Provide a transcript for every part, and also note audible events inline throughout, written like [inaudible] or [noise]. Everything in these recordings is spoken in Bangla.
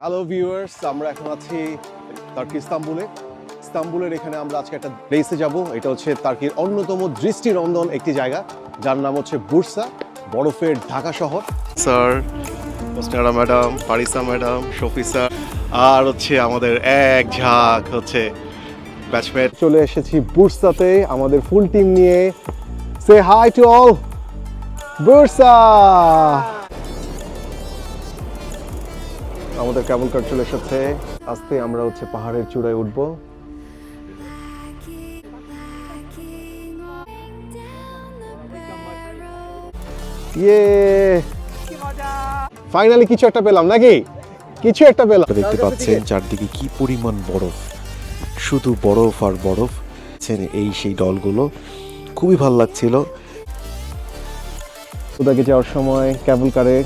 হ্যালো ভিউয়ার্স আমরা এখন আছি তার্কি ইস্তাম্বুলে ইস্তাম্বুলের এখানে আমরা আজকে একটা প্লেসে যাব। এটা হচ্ছে টার্কির অন্যতম দৃষ্টিনন্দন একটি জায়গা। যার নাম হচ্ছে বুরসা বরফের ঢাকা শহর। Sir Hosnara madam Parisa madam Shafi sir আর হচ্ছে আমাদের এক ঝাঁক হচ্ছে ব্যাচমেট চলে এসেছি বুরসাতে আমাদের ফুল টিম নিয়ে say hi to all Bursa আমাদের কেবল কার চলে এসেছে আস্তে আমরা হচ্ছে পাহাড়ের চূড়ায় উঠবো। ইয়ে! ফাইনালি কিছু একটা পেলাম নাকি? কিছু একটা পেলাম। দেখতে পাচ্ছেন চারদিকে কি পরিমাণ বরফ। শুধু বরফ আর বরফ। ছেন এই সেই দলগুলো। খুবই ভালো লাগছিল। উদাকে যাওয়ার সময় কেবল কারে।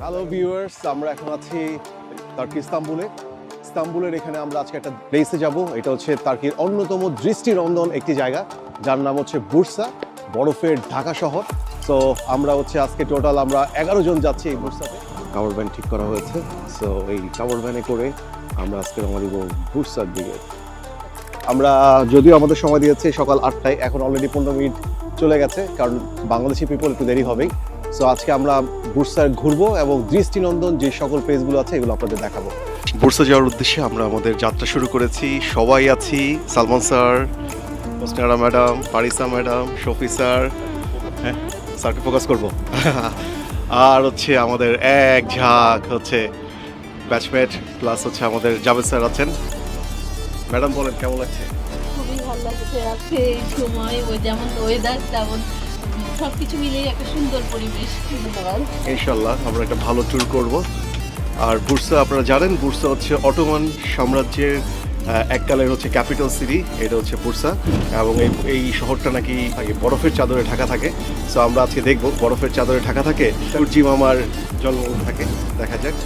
হ্যালো ভিউয়ার্স আমরা এখন আছি টার্কি ইস্তাম্বুলে। ইস্তাম্বুলের এখানে আমরা আজকে একটা প্লেসে যাব। এটা হচ্ছে টার্কির অন্যতম দৃষ্টিনন্দন একটি জায়গা। যার নাম হচ্ছে বুরসা, বরফের ঢাকা শহর। সো আমরা হচ্ছে আজকে টোটাল আমরা এগারো জন যাচ্ছি এই বুরসাতে। কাভার ভ্যান ঠিক করা হয়েছে। সো এই কাভার ভ্যানে করে আমরা আজকে দিব বুরসার দিকে। আমরা যদিও আমাদের সময় দিয়েছে সকাল আটটায়, এখন অলরেডি পনেরো মিনিট চলে গেছে, কারণ বাংলাদেশি পিপল একটু দেরি হবেই। সো আজকে আমরা বুরসার ঘুরবো এবং দৃষ্টিনন্দন যে সকল প্লেসগুলো আছে এগুলো আপনাদের দেখাবো। বুরসা যাওয়ার উদ্দেশ্যে আমরা আমাদের যাত্রা শুরু করেছি। সবাই আছি Salman sir Hosnara madam Parisa madam Shafi sir. হ্যাঁ স্যারকে ফোকাস করব। [laughs] আর হচ্ছে আমাদের এক ঝাঁক হচ্ছে ব্যাচমেট প্লাস হচ্ছে আমাদের জাভেদ স্যার আছেন। ম্যাডাম বলেন কেমন লাগছে? খুবই ভালো লাগছে আজকে এই সময় ওই যেমন ওয়েদার তেমন সব কিছু একটা সুন্দর পরিবেশ। ইনশাল্লাহ আমরা একটা ভালো ট্যুর করব। আর বুরসা, আপনারা জানেন, বুরসা হচ্ছে অটোমান সাম্রাজ্যের এককালের হচ্ছে ক্যাপিটাল সিটি, এটা হচ্ছে বুরসা। এবং এই শহরটা নাকি বরফের চাদরে ঢাকা থাকে। সো আমরা আজকে দেখব বরফের চাদরে ঢাকা থাকে। সূর্যি মামার জন্ম থাকে। দেখা যাক।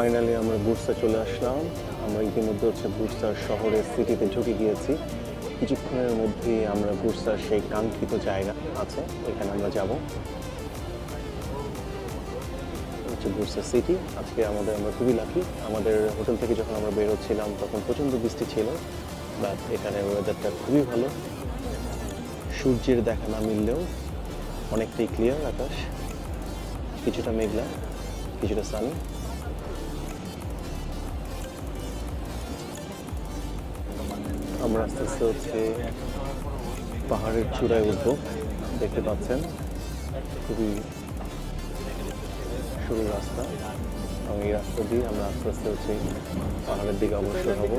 ফাইনালি আমরা বুরসা চলে আসলাম। আমরা ইতিমধ্যে হচ্ছে বুরসার শহরের সিটিতে ঢুকে গিয়েছি। কিছুক্ষণের মধ্যেই আমরা বুরসার সেই কাঙ্ক্ষিত জায়গা আছে, এখানে আমরা যাব। হচ্ছে বুরসা সিটি। আজকে আমাদের, আমরা খুবই লাকি আমাদের হোটেল থেকে যখন আমরা বের হচ্ছিলাম, তখন প্রচণ্ড বৃষ্টি ছিল। বাট এখানে ওয়েদারটা খুবই ভালো। সূর্যের দেখা না মিললেও অনেকটাই ক্লিয়ার আকাশ। কিছুটা মেঘলা, কিছুটা সানি আমরা আস্তে আস্তে হচ্ছে পাহাড়ের চূড়ায় উঠব। দেখতে পাচ্ছেন, খুবই সরু রাস্তা। এবং এই রাস্তা দিয়ে আমরা আস্তে আস্তে হচ্ছে পাহাড়ের দিকে অগ্রসর হব।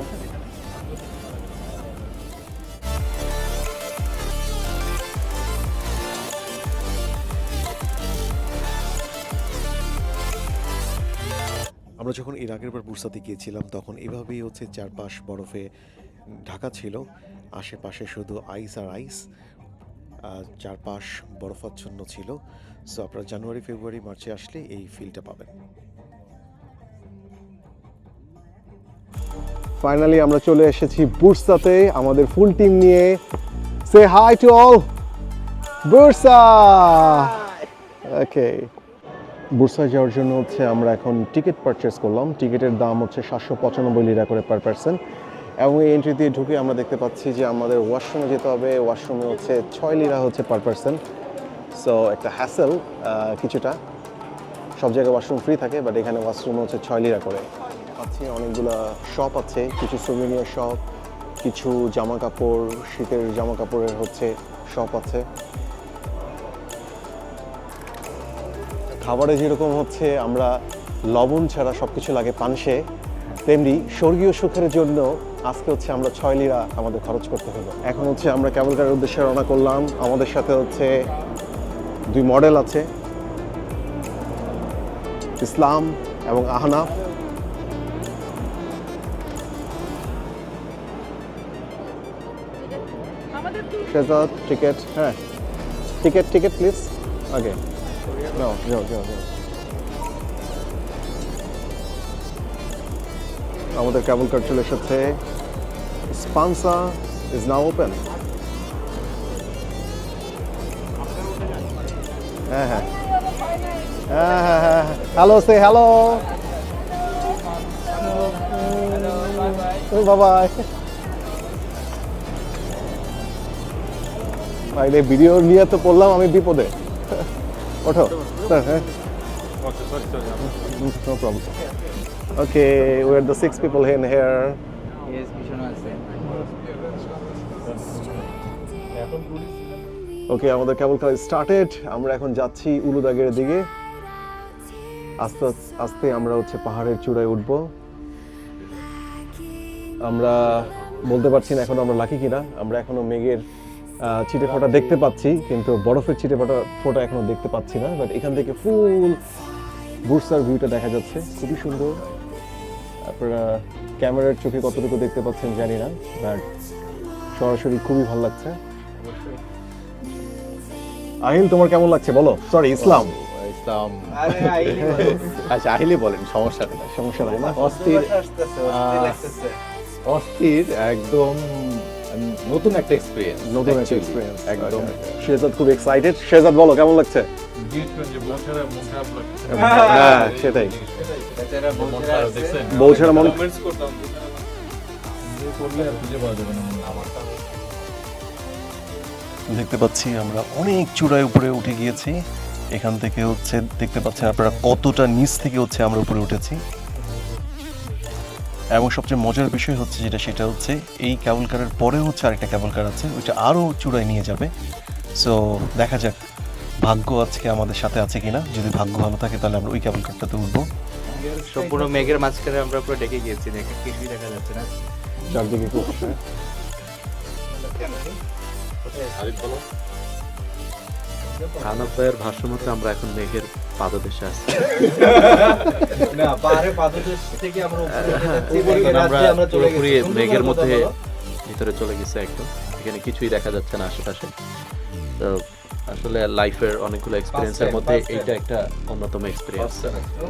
আমরা যখন এর আগের বার বুরসাতে গিয়েছিলাম, তখন এভাবেই হচ্ছে চারপাশ বরফে ঢাকা ছিল, আশেপাশে শুধু আইস আর আইস চারপাশ বরফাচ্ছন্ন ছিল। সো আপনারা জানুয়ারি, ফেব্রুয়ারি, মার্চে আসলে এই ফিলটা পাবেন। ফাইনালি আমরা চলে এসেছি বুর্সাতে। আমাদের ফুল টিম নিয়ে say hi to all Bursa! Okay Bursa যাওয়ার জন্য হচ্ছে আমরা এখন টিকিট পারচেস করলাম। টিকিটের দাম হচ্ছে সাতশো পঁচানব্বই লিরা করে পার পার্সন এবং এই এন্ট্রি দিয়ে ঢুকে আমরা দেখতে পাচ্ছি যে আমাদের ওয়াশরুমে যেতে হবে। ওয়াশরুমে হচ্ছে ছয় লিরা হচ্ছে পার পার্সন সো একটা হ্যাসেল কিছুটা। সব জায়গায় ওয়াশরুম ফ্রি থাকে বাট এখানে ওয়াশরুম হচ্ছে ছয় লিরা করে। পাচ্ছি অনেকগুলা শপ আছে, কিছু সুমিনিয়ার শপ কিছু জামা কাপড় শীতের জামা কাপড়ের হচ্ছে শপ আছে। খাবারে যেরকম হচ্ছে, আমরা লবণ ছাড়া সব কিছু লাগে পানসে। তেমনি স্বর্গীয় সুখের জন্য আজকে হচ্ছে আমরা ছয় লিরা আমাদের খরচ করতে হলো। এখন হচ্ছে আমরা ক্যাবল কারের উদ্দেশ্যে রওনা করলাম। আমাদের সাথে হচ্ছে দুই মডেল আছে। ইসলাম এবং আহনাফ। টিকেট হ্যাঁ। টিকেট টিকেট প্লিজ আগে। যাও যাও যাও যাও। আমাদের কেবল কার চলে এসেছে স্পান্সা ইজ নাও ওপেন হ্যাঁ হ্যাঁ। হ্যাঁ হ্যাঁ হ্যাঁ হ্যালো সে হ্যালো বাবাই বাইরে ভিডিও নিয়ে তো পড়লাম আমি বিপদে। ওঠো হ্যাঁ। No problem the six people in here yes পিছনে আছে ওকে আমাদের কেবল কার স্টার্টেড আমরা এখন যাচ্ছি উলুদাগের দিকে। আস্তে আস্তে আমরা হচ্ছে পাহাড়ের চূড়ায় উঠব। আমরা বলতে পারছি না এখন আমরা লাকি কিনা। আমরা এখনও মেঘের ছিটে ফোঁটা দেখতে পাচ্ছি কিন্তু বরফের ছিটে ফোঁটা ফোঁটা এখনও দেখতে পাচ্ছি না। বাট এখান থেকে ফুল বুরসার ভিউটা দেখা যাচ্ছে। খুবই সুন্দর। আপনারা ক্যামেরার চোখে কতটুকু দেখতে পাচ্ছেন জানি না বাট সরাসরি খুবই ভালো লাগছে। আহিল তোমার কেমন লাগছে? বলো। সরি ইসলাম। ইসলাম। আচ্ছা আহিলই বলেন সমস্যা নেই। সমস্যা নাই না? অস্থির অস্থির একদম নতুন একটা এক্সপিরিয়েন্স নতুন একটা এক্সপিরিয়েন্স একদম। শেজাদ খুব এক্সাইটেড শেজাদ বলো কেমন লাগছে? হ্যাঁ সেটাই। বউ ছাড়া মন দেখতে পাচ্ছি আমরা অনেক চূড়ায় উপরে উঠে গিয়েছি। এখান থেকে হচ্ছে দেখতে পাচ্ছেন আপনারা কতটা নিচ থেকে হচ্ছে আমরা উপরে উঠেছি। এবং সবচেয়ে মজার বিষয় হচ্ছে যেটা সেটা হচ্ছে এই ক্যাবল কারের পরে হচ্ছে আরেকটা ক্যাবল কার আছে ওইটা আরও চূড়ায় নিয়ে যাবে। সো দেখা যাক ভাগ্য আজকে আমাদের সাথে আছে কিনা। যদি ভাগ্য ভালো থাকে তাহলে আমরা ওই ক্যাবল কারটাতে উঠবো। সম্পূর্ণ মেঘের মাঝখানে আমরা পুরো ডেকে গিয়েছি দেখে কিছুই দেখা যাচ্ছে না। চারদিকে খুব আনব্বইয়ের ভাষ্য মতে আমরা এখন মেঘের পাদদেশে আছি। না পাহাড়ে পাদদেশ থেকে আমরা মেঘের আমরা পুরোপুরি মেঘের মধ্যে ভিতরে চলে গেছে একদম। এখানে কিছুই দেখা যাচ্ছে না আশেপাশে। তো আসলে লাইফের অনেকগুলো এক্সপিরিয়েন্সের মধ্যে এইটা একটা অন্যতম এক্সপিরিয়েন্স Oh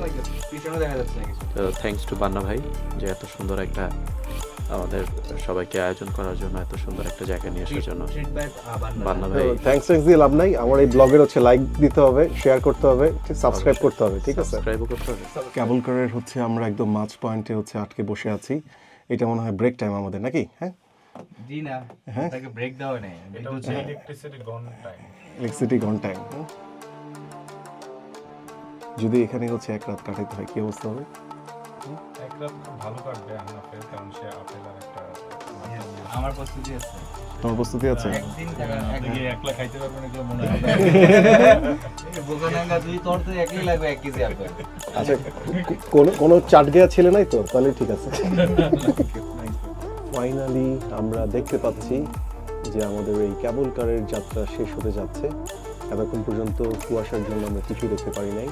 তো থ্যাঙ্কস টু বান্না ভাই যে এত সুন্দর একটা আমাদের সবাইকে আয়োজন করার জন্য এত সুন্দর একটা জায়গা নিয়ে আসার জন্য বান্না। বান্না ভাই। দিয়ে লাভ নাই। আমার এই ব্লগের হচ্ছে লাইক দিতে হবে শেয়ার করতে হবে সাবস্ক্রাইব করতে হবে ঠিক আছে? সাবস্ক্রাইবও করতে হবে। ক্যাবল কারের হচ্ছে আমরা একদম মাঝ পয়েন্টে হচ্ছে আটকে বসে আছি। এটা মনে হয় ব্রেক টাইম আমাদের নাকি? হ্যাঁ? জি না হ্যাঁ। তাকে ব্রেক দেওয়া নেই। বিদ্যুৎ নেই। ইলেকট্রিসিটি গন টাইম যদি এখানে হচ্ছে এক রাত কাটাইতে হয় কি অবস্থা হবে? এক খুব ভালো কাটবে আহনাফের কারণ সে আপেল আর একটা আমার প্রস্তুতি আছে। তোমার প্রস্তুতি আছে? একদিন একলা খাইতে এগুলো মনে হয়? বোকানাঙ্গা দুই তোর তো একই লাগবে এক কেজি আপেল আচ্ছা কোনো কোনো চাট গেয়া ছেলে নাই তো তাহলে ঠিক আছে। ফাইনালি আমরা দেখতে পাচ্ছি যে আমাদের এই ক্যাবল কারের যাত্রা শেষ হতে যাচ্ছে। এতক্ষণ পর্যন্ত কুয়াশার জন্য আমরা কিছু দেখতে পারি নাই।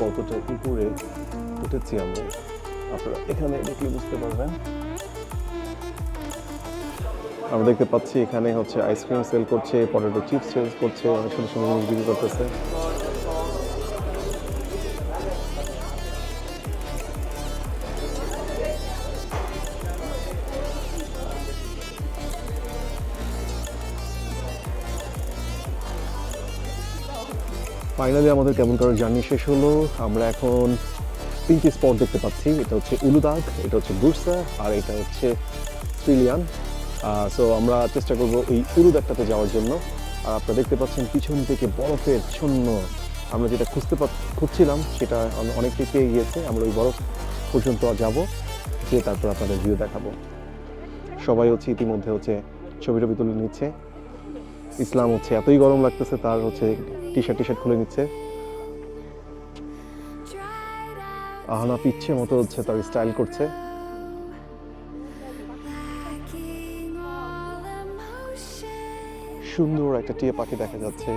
কতটা পুকুরে উঠেছি আমরা? আপনারা এখানে দেখলে বুঝতে পারবেন। আমরা দেখতে পাচ্ছি এখানে হচ্ছে আইসক্রিম সেল করছে পটেটো চিপস সেল করছে, অনেক সুন্দর সুন্দর বিক্রি করতেছে। ফাইনালি আমাদের কেমন করার জার্নি শেষ হলো? আমরা এখন তিনটি স্পট দেখতে পাচ্ছি। এটা হচ্ছে উলুদাগ, এটা হচ্ছে বুরসা, আর এটা হচ্ছে স্ট্রিলিয়ান সো আমরা চেষ্টা করব এই উলুদাগটাতে যাওয়ার জন্য। আর আপনারা দেখতে পাচ্ছেন পিছন থেকে বরফের ছন্ন। আমরা যেটা খুঁজতে খুঁজছিলাম, সেটা অন- অনেকটাই পেয়ে গিয়েছে। আমরা ওই বরফ পর্যন্ত যাব যে তারপর আপনাদের ভিউ দেখাবো। সবাই হচ্ছে ইতিমধ্যে হচ্ছে ছবি টবি তুলে নিচ্ছে। ইসলাম হচ্ছে এতই গরম লাগতেছে, তার হচ্ছে টি শার্ট টি শার্ট খুলে নিচ্ছে আহনাফ ইচ্ছে মতো হচ্ছে তার স্টাইল করছে. সুন্দর একটা টিয়া পাখি দেখা যাচ্ছে।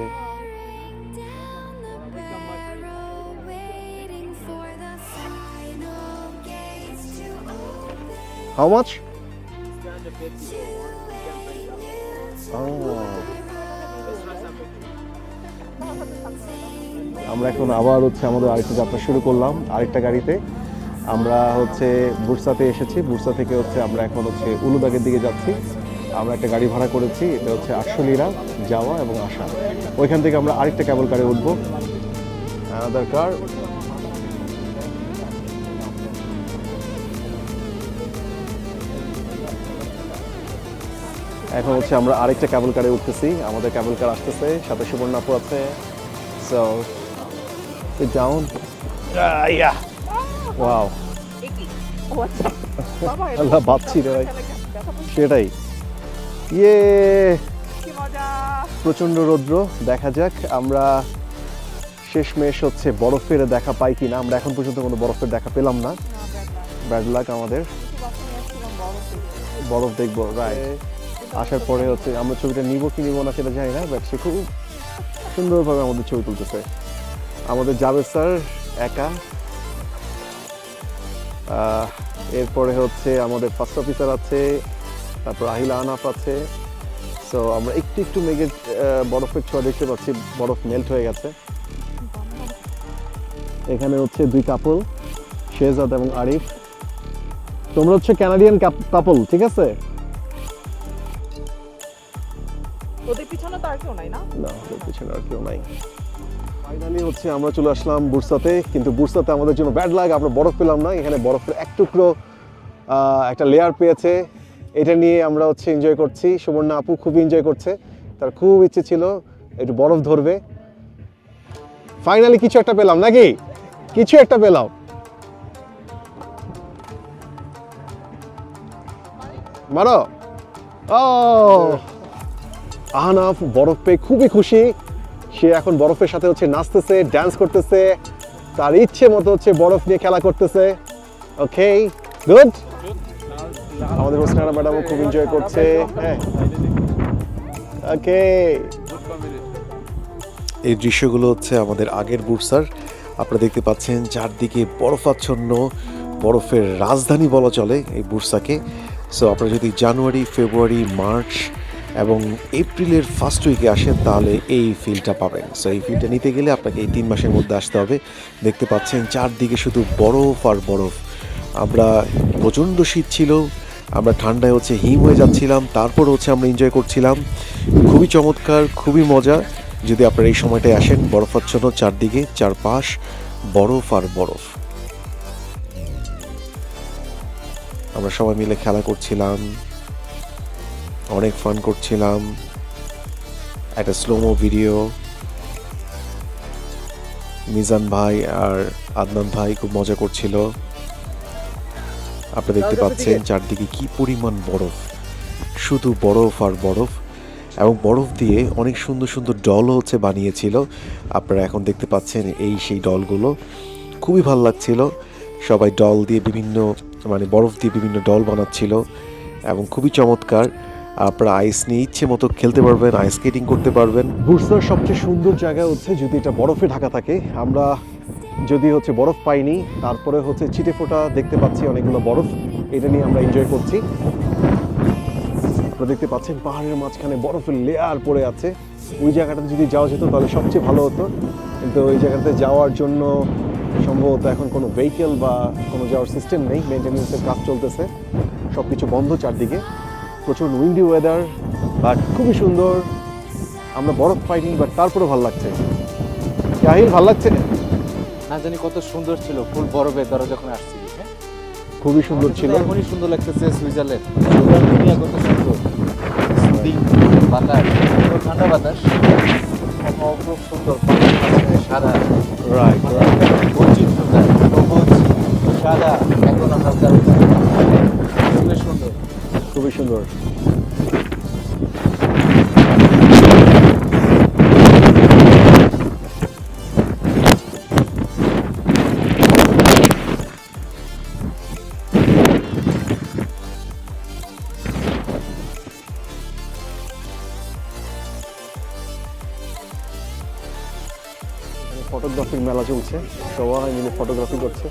Down the barrel, আমরা এখন আবার হচ্ছে আমাদের আরেকটা যাত্রা শুরু করলাম, আরেকটা গাড়িতে। আমরা হচ্ছে বুরসাতে এসেছি। বুরসা থেকে হচ্ছে আমরা এখন হচ্ছে উলুবাগের দিকে যাচ্ছি। আমরা একটা গাড়ি ভাড়া করেছি, এটা হচ্ছে আটশো লিরা যাওয়া এবং আসা। ওইখান থেকে আমরা আরেকটা ক্যাবল কারে উঠবো। আনাদার কার এখন হচ্ছে আমরা আরেকটা কেবল কারে উঠতেছি। আমাদের কেবল কার আসতেছে সাথে সুবর্ণাপু আছে। সো wow আল্লাহ ভাবছি রে ভাই। সেটাই। ইয়ে। প্রচণ্ড রৌদ্র দেখা যাক আমরা শেষমেশ হচ্ছে বরফের দেখা পাই কিনা। আমরা এখন পর্যন্ত কোনো বরফের দেখা পেলাম না। ব্যাড লাক আমাদের। বরফ দেখব রাইট আসার পরে হচ্ছে আমরা ছবিটা নিব কি নিব না সেটা জানি না বাট সে খুব সুন্দরভাবে আমাদের ছবি তুলতেছে। আমাদের জাভেদ স্যার একা। এরপরে হচ্ছে আমাদের ফার্স্ট অফিসার আছে, তারপর আহিলা আনাফ আছে। সো আমরা একটু একটু মেঘের বরফের ছোঁয়া দেখতে পাচ্ছি, বরফ মেল্ট হয়ে গেছে। এখানে হচ্ছে দুই কাপল শেহজাদ এবং আরিফ। তোমরা হচ্ছে ক্যানাডিয়ান কাপল ঠিক আছে? ওদের পিছনে তো আর কেউ নাই না? না, ওদের পিছনে আর কেউ নাই। ফাইনালি হচ্ছে আমরা চলে আসলাম বুরসাতে, কিন্তু বুরসাতে আমাদের জন্য ব্যাড লাগ আমরা বরফ পেলাম না। এখানে বরফের এক টুকরো একটা লেয়ার পেয়েছে। এটা নিয়ে আমরা হচ্ছে এনজয় করছি। সুবর্ণা আপু খুব এনজয় করছে। তার খুব ইচ্ছে ছিল একটু বরফ ধরবে। ফাইনালি কিছু একটা পেলাম, নাকি? কিছু একটা পেলাম। মারো। ও! আহনাফ বরফ পেয়ে খুবই খুশি। সে এখন বরফের সাথে হচ্ছে নাচতেছে ড্যান্স করতেছে। তার ইচ্ছে মতো হচ্ছে বরফ নিয়ে খেলা করতেছে। ওকে গুড আমাদের হোসনারা ম্যাডামও খুব এনজয় করছে। হ্যাঁ। ওকে এই দৃশ্যগুলো হচ্ছে আমাদের আগের বুরসার আপনারা দেখতে পাচ্ছেন চারদিকে বরফাচ্ছন্ন বরফের রাজধানী বলা চলে এই বুরসাকে সো আপনারা যদি জানুয়ারি, ফেব্রুয়ারি, মার্চ এবং এপ্রিলের ফার্স্ট উইকে আসেন, তাহলে এই ফিলটা পাবেন। সো এই ফিলটা নিতে গেলে আপনাকে এই তিন মাসের মধ্যে আসতে হবে। দেখতে পাচ্ছেন চারদিকে শুধু বরফ আর বরফ। আমরা প্রচণ্ড শীত ছিল, আমরা ঠান্ডায় হচ্ছে হিম হয়ে যাচ্ছিলাম, তারপর হচ্ছে আমরা এনজয় করছিলাম। খুবই চমৎকার, খুবই মজা। যদি আপনারা এই সময়টায় আসেন বরফাচ্ছন্ন চারদিকে, চারপাশ বরফ আর বরফ। আমরা সবাই মিলে খেলা করছিলাম। অনেক ফান করছিলাম। একটা স্লোমো ভিডিও মিজান ভাই আর আদনান ভাই খুব মজা করছিল। আপনারা দেখতে পাচ্ছেন চারদিকে কি পরিমাণ বরফ। শুধু বরফ আর বরফ। এবং বরফ দিয়ে অনেক সুন্দর সুন্দর ডলও হচ্ছে বানিয়েছিল। আপনারা এখন দেখতে পাচ্ছেন এই সেই ডলগুলো খুবই ভালো লাগছিল। সবাই ডল দিয়ে বিভিন্ন মানে বরফ দিয়ে বিভিন্ন ডল বানাচ্ছিল। এবং খুবই চমৎকার। আপনারা আইস নিয়ে ইচ্ছে মতো খেলতে পারবেন আইস স্কেটিং করতে পারবেন। বুরসার সবচেয়ে সুন্দর জায়গা হচ্ছে যদি এটা বরফে ঢাকা থাকে, আমরা যদি হচ্ছে বরফ পাইনি, তারপরে হচ্ছে ছিটে ফোটা দেখতে পাচ্ছি অনেকগুলো বরফ। এটা নিয়ে আমরা এনজয় করছি। দেখতে পাচ্ছেন পাহাড়ের মাঝখানে বরফের লেয়ার পড়ে আছে। ওই জায়গাটাতে যদি যাওয়া যেত তাহলে সবচেয়ে ভালো হতো। কিন্তু ওই জায়গাতে যাওয়ার জন্য সম্ভবত এখন কোনো ভেহিকেল বা কোনো যাওয়ার সিস্টেম নেই। মেনটেন্যান্সের কাজ চলতেছে। সব কিছু বন্ধ চারদিকে। প্রচুর উইন্ডি ওয়েদার বাট খুবই সুন্দর। আমরা বরফ পাইনি বাট তারপরে ভালো লাগছে। জাহির ভালো লাগছে? না জানি কত সুন্দর ছিল ফুল বরফের দ্বারা যখন আসছি হ্যাঁ? খুবই সুন্দর ছিল। এমনই সুন্দর লাগতেছে সুইজারল্যান্ড। দুনিয়া কত সুন্দর। বাতাস ঠান্ডা বাতাস। খুব সুন্দর সাদা। রাইট বৈচিত্র্যতা সবুজ সাদা এখনও হালকা হালকা খুবই সুন্দর। খুবই সুন্দর। ফটোগ্রাফির মেলা চলছে। সবাই মিলে ফটোগ্রাফি করছে।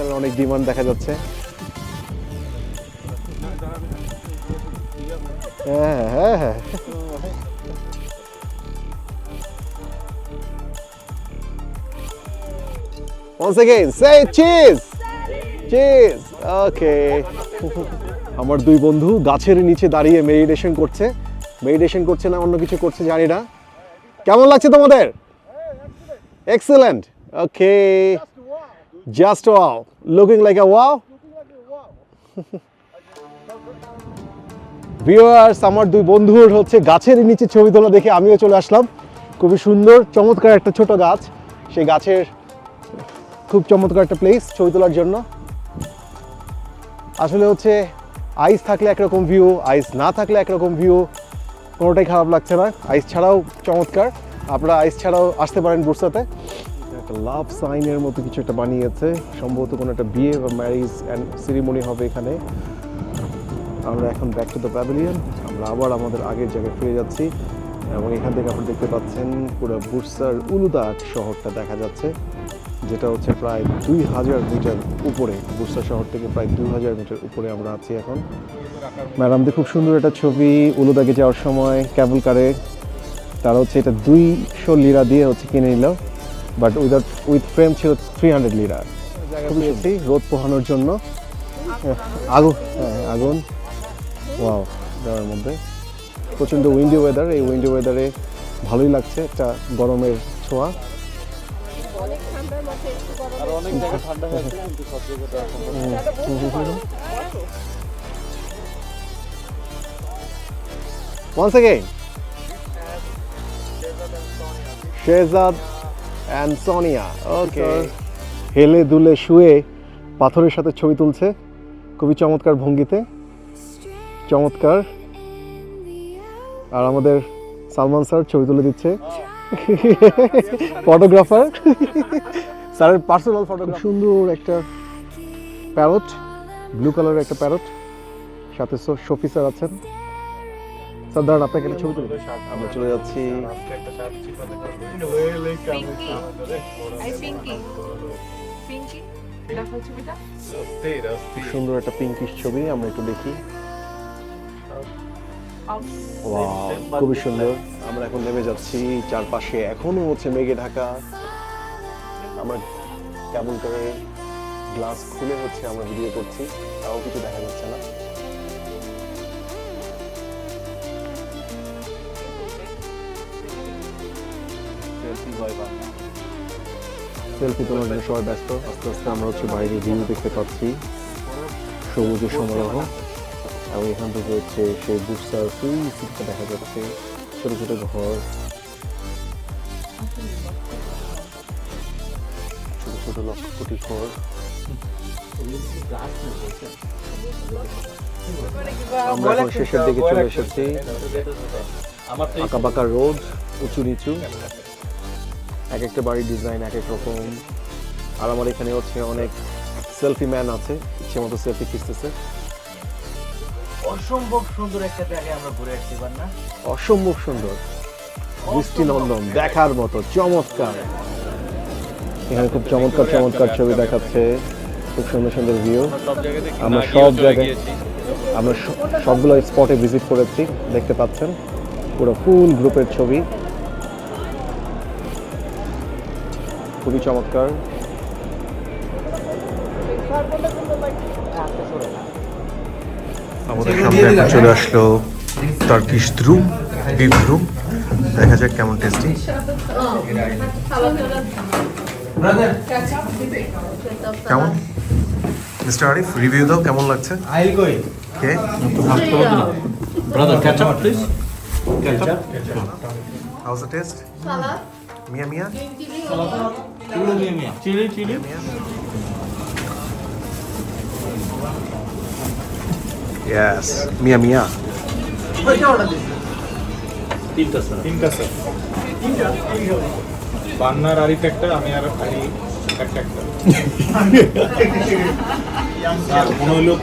অফিসারের অনেক ডিমান্ড দেখা যাচ্ছে। হ্যাঁ হ্যাঁ হ্যাঁ। Once again, say cheese! Cheese! Okay. আমার দুই বন্ধু গাছের নিচে দাঁড়িয়ে মেডিটেশন করছে। মেডিটেশন করছে না অন্য কিছু করছে জানি না। কেমন লাগছে তোমাদের? Excellent okay just wow looking like a wow viewers আমার দুই বন্ধুর হচ্ছে গাছের নিচে ছবি তোলা দেখে আমিও চলে আসলাম। খুবই সুন্দর, চমৎকার একটা ছোট গাছ। সেই গাছের খুব চমৎকার একটা প্লেস ছবি তোলার জন্য। আসলে হচ্ছে আইস থাকলে একরকম ভিউ আইস না থাকলে একরকম ভিউ কোনোটাই খারাপ লাগছে না। আইস ছাড়াও চমৎকার। আপনারা আইস ছাড়াও আসতে পারেন বুরসাতে একটা লাভ সাইনের মতো কিছু একটা বানিয়েছে। সম্ভবত কোনো একটা বিয়ে বা ম্যারেজ অ্যান্ড সেরিমনি হবে এখানে। আমরা এখন ব্যাক টু দ্য প্যাভিলিয়ন আমরা আবার আমাদের আগের জায়গায় ফিরে যাচ্ছি। এবং এখান থেকে আপনারা দেখতে পাচ্ছেন পুরো বুরসার উলুদাগ শহরটা দেখা যাচ্ছে, যেটা হচ্ছে প্রায় দুই হাজার মিটার উপরে। বুরসা শহর থেকে প্রায় দুই হাজার মিটার উপরে আমরা আছি এখন। ম্যাডামদের খুব সুন্দর একটা ছবি উলুদাগে যাওয়ার সময় ক্যাবল কারে। তারা হচ্ছে এটা দুইশো লিরা দিয়ে হচ্ছে কিনে নিল। বাট উইদাউট উইথ ফ্রেম ছিল থ্রি হান্ড্রেড লিরা খুবই সত্যি রোদ পোহানোর জন্য। আগুন হ্যাঁ আগুন। ওয়াও দেওয়ার মধ্যে। প্রচণ্ড উইন্ডি ওয়েদার এই উইন্ডি ওয়েদারে ভালোই লাগছে। একটা গরমের ছোঁয়া। Once again. Shehzad and Sonia. Okay. হেলে দুলে শুয়ে পাথরের সাথে ছবি তুলছে খুবই চমৎকার ভঙ্গিতে। চমৎকার। আর আমাদের সালমান স্যার ছবি তুলে দিচ্ছে। ফটোগ্রাফার। স্যারের পার্সোনাল ফটোগ্রাফ সুন্দর একটা প্যারট ব্লু কালারের একটা প্যারট সাথে শফি স্যার আছেন। স্যার, দাঁড়ান, আপনাকে একটা ছবি তুলে। আমরা চলে যাচ্ছি। সুন্দর একটা পিঙ্কিশ ছবি, আমরা একটু দেখি। খুবই সুন্দর। আমরা এখন নেমে যাচ্ছি চারপাশে, এখনও হচ্ছে মেঘে ঢাকা। আমরা কেমন করে গ্লাস খুলে হচ্ছে আমরা ভিডিও করছি, তাও কিছু দেখা যাচ্ছে না। সেলফি তোলার জন্য সবাই ব্যস্ত। আস্তে আস্তে আমরা হচ্ছে বাইরে ভিউ দেখতে পাচ্ছি। সবুজের সমারোহ। এবং এখান থেকে হচ্ছে সেই বুকসার ফুল সিটটা দেখা যাচ্ছে ছোট ছোট ঘর। ছোট ছোট লক্ষ কোটি ঘর। আমরা এখন শেষের দিকে চলে এসেছি। আঁকা বাঁকা রোড উঁচু নিচু। এক একটা বাড়ির ডিজাইন এক এক রকম। আর আমার এখানে হচ্ছে অনেক সেলফি ম্যান আছে ইচ্ছে মতো সেলফি খিচতেছে। অসম্ভব সুন্দর একটা জায়গায় আমরা ঘুরে আসছি না? অসম্ভব সুন্দর। বৃষ্টি নন্দন দেখার মতো চমৎকার। এখানে খুব চমৎকার চমৎকার ছবি দেখাচ্ছে। খুব সুন্দর সুন্দর ভিউ আমরা সব জায়গায় আমরা স- সবগুলো স্পটে ভিজিট করেছি দেখতে পাচ্ছেন। পুরো ফুল গ্রুপের ছবি। খুবই চমৎকার। আমাদের সামনে এখন চলে আসলো টার্কিশ দ্রুম বিফ দ্রুম দেখা যাক কেমন টেস্টি কেমন? মিস্টার আরিফ রিভিউ দাও কেমন লাগছে? আইল কই কে ব্রাদার হাউস দ্য টেস্ট মিয়া মিয়া চিলি চিলি ইয়েস মিয়া মিয়া তিনটা স্যার তিনটা স্যার বান্নার আরিফ একটা আমি আর আরি একটা একটা মনে হলো